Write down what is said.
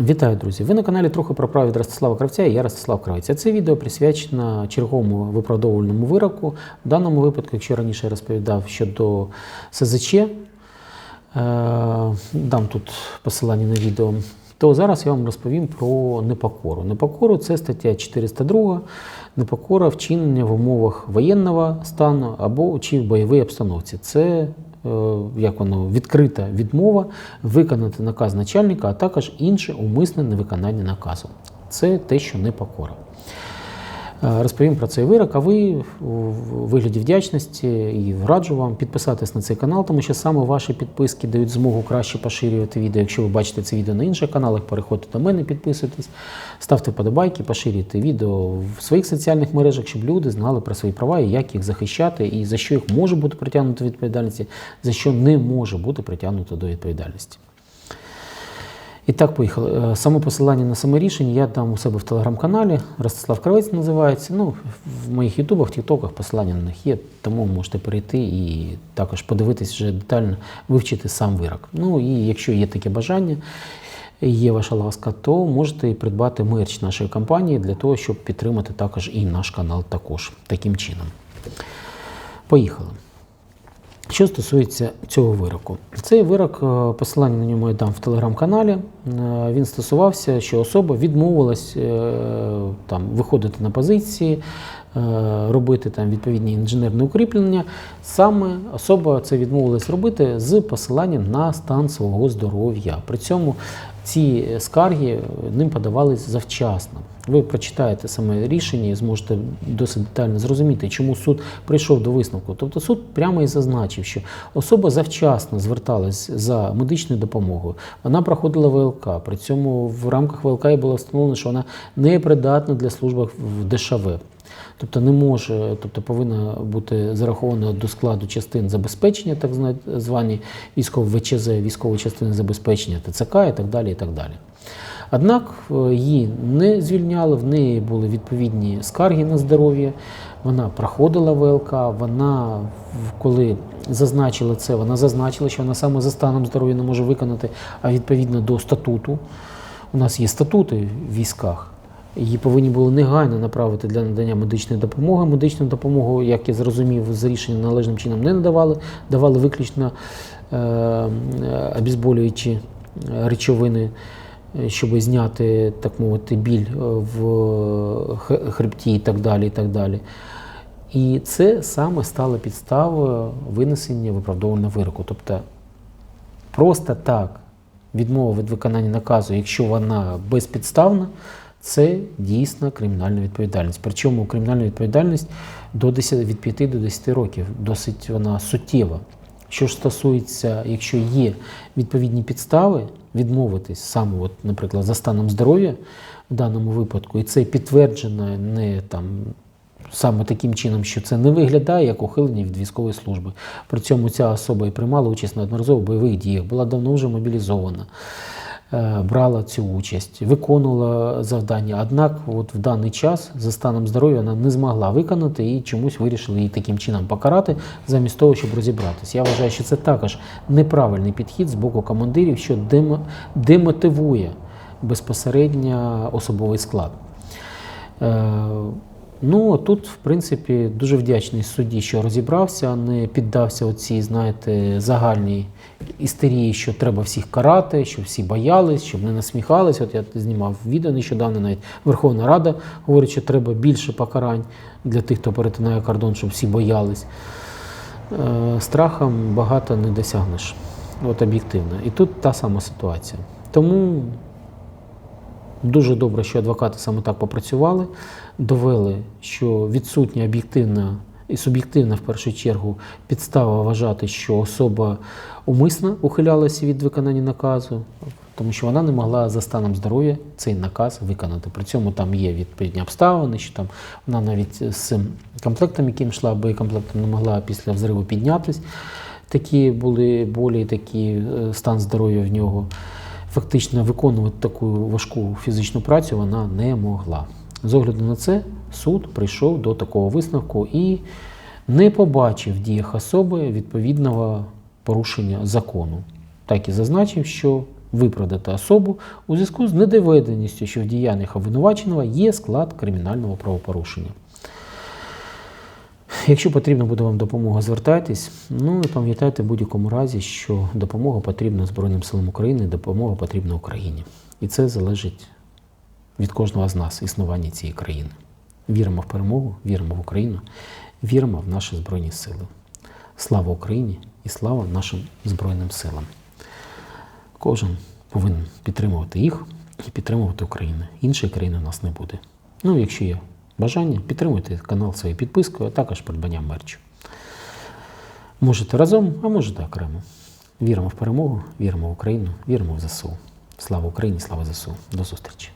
Вітаю, друзі! Ви на каналі трохи про право від Ростислава Кравця і я Ростислав Кравець. Це відео присвячено черговому виправдовувальному вироку. В даному випадку, якщо раніше я розповідав щодо СЗЧ, е, дам тут посилання на відео, то зараз я вам розповім про непокору. Непокору це стаття 402, непокора вчинення в умовах воєнного стану або чи в бойовій обстановці. Це як воно відкрита відмова виконати наказ начальника, а також інше умисне невиконання наказу. Це те, що непокора. Е, Розповім про цей вирок, а ви у вигляді вдячності і раджу вам підписатись на цей канал, тому що саме ваші підписки дають змогу краще поширювати відео. Якщо ви бачите це відео на інших каналах, переходьте до мене, підписуйтесь, ставте подобайки, поширюйте відео в своїх соціальних мережах, щоб люди знали про свої права і як їх захищати, і за що їх може бути притягнуто до відповідальності, за що не може бути притягнуто до відповідальності. І так, поїхали. Е, Саме посилання на саме рішення я дам у себе в телеграм-каналі. Ростислав Кравець називається. Ну, в моїх ютубах, тіктоках посилання на них є, тому можете перейти і також подивитись вже детально, вивчити сам вирок. Ну і якщо є таке бажання, є ваша ласка, то можете і придбати мерч нашої компанії для того, щоб підтримати також і наш канал також таким чином. Поїхали. Що стосується цього вироку, цей вирок, е, посилання на ньому я дам в телеграм-каналі. Е, Він стосувався, що особа відмовилась е, там, виходити на позиції, робити там відповідні інженерні укріплення. Саме особа це відмовилась робити з посиланням на стан свого здоров'я. При цьому ці скарги ним подавались завчасно. Ви прочитаєте саме рішення і зможете досить детально зрозуміти, чому суд прийшов до висновку. Тобто суд прямо і зазначив, що особа завчасно зверталась за медичною допомогою. Вона проходила ВЛК. При цьому в рамках ВЛК було встановлено, що вона не придатна для служби в ДШВ. Тобто не може, тобто повинна бути зарахована до складу частин забезпечення, так звані військові ВЧЗ, військової частини забезпечення ТЦК і так далі. І так далі. Однак е, її не звільняли, в неї були відповідні скарги на здоров'я. Вона проходила ВЛК, вона, коли зазначила це, вона зазначила, що вона саме за станом здоров'я не може виконати, а відповідно до статуту. У нас є статути в військах. Її повинні були негайно направити для надання медичної допомоги. Медичну допомогу, як я зрозумів, з рішення належним чином не надавали, давали виключно е, е, обезболюючі е, речовини, щоб зняти, так мовити, біль е, в хребті і так далі. І так далі. І це саме стало підставою винесення виправдовувального вироку. Тобто просто так відмова від виконання наказу, якщо вона безпідставна, це дійсно кримінальна відповідальність. Причому кримінальна відповідальність до 10, від 5 до 10 років досить вона суттєва. Що ж стосується, якщо є відповідні підстави відмовитись саме, от, наприклад, за станом здоров'я в даному випадку, і це підтверджено не там саме таким чином, що це не виглядає як ухилення від військової служби. При цьому ця особа і приймала участь на одноразових бойових діях, була давно вже мобілізована, брала цю участь, виконувала завдання. Однак, от в даний час за станом здоров'я вона не змогла виконати і чомусь вирішили її таким чином покарати, замість того, щоб розібратися. Я вважаю, що це також неправильний підхід з боку командирів, що демо- демотивує безпосередньо особовий склад. Ну, тут, в принципі, дуже вдячний судді, що розібрався, не піддався оцій, знаєте, загальній істерії, що треба всіх карати, щоб всі боялись, щоб не насміхались. От я знімав відео нещодавно, навіть Верховна Рада говорить, що треба більше покарань для тих, хто перетинає кордон, щоб всі боялись. Е, Страхом багато не досягнеш. От об'єктивно. І тут та сама ситуація. Тому Дуже добре, що адвокати саме так попрацювали, довели, що відсутня об'єктивна і суб'єктивна в першу чергу підстава вважати, що особа умисно ухилялася від виконання наказу, тому що вона не могла за станом здоров'я цей наказ виконати. При цьому там є відповідні обставини, що там вона навіть з цим комплектом, яким йшла боєкомплектом, не могла після взриву піднятись. Такі були болі, такий е, стан здоров'я в нього фактично виконувати таку важку фізичну працю вона не могла. З огляду на це суд прийшов до такого висновку і не побачив в діях особи відповідного порушення закону. Так і зазначив, що виправдати особу у зв'язку з недоведеністю, що в діяннях обвинуваченого є склад кримінального правопорушення. Якщо потрібна буде вам допомога, звертайтесь. Ну і пам'ятайте в будь-якому разі, що допомога потрібна Збройним силам України, допомога потрібна Україні. І це залежить від кожного з нас, існування цієї країни. Віримо в перемогу, віримо в Україну, віримо в наші Збройні Сили. Слава Україні і слава нашим Збройним силам. Кожен повинен підтримувати їх і підтримувати Україну. Іншої країни у нас не буде. Ну, якщо є бажання, підтримуйте канал своєю підпискою, а також придбанням мерчу. Можете разом, а можете окремо. Віримо в перемогу, віримо в Україну, віримо в ЗСУ. Слава Україні, слава ЗСУ. До зустрічі!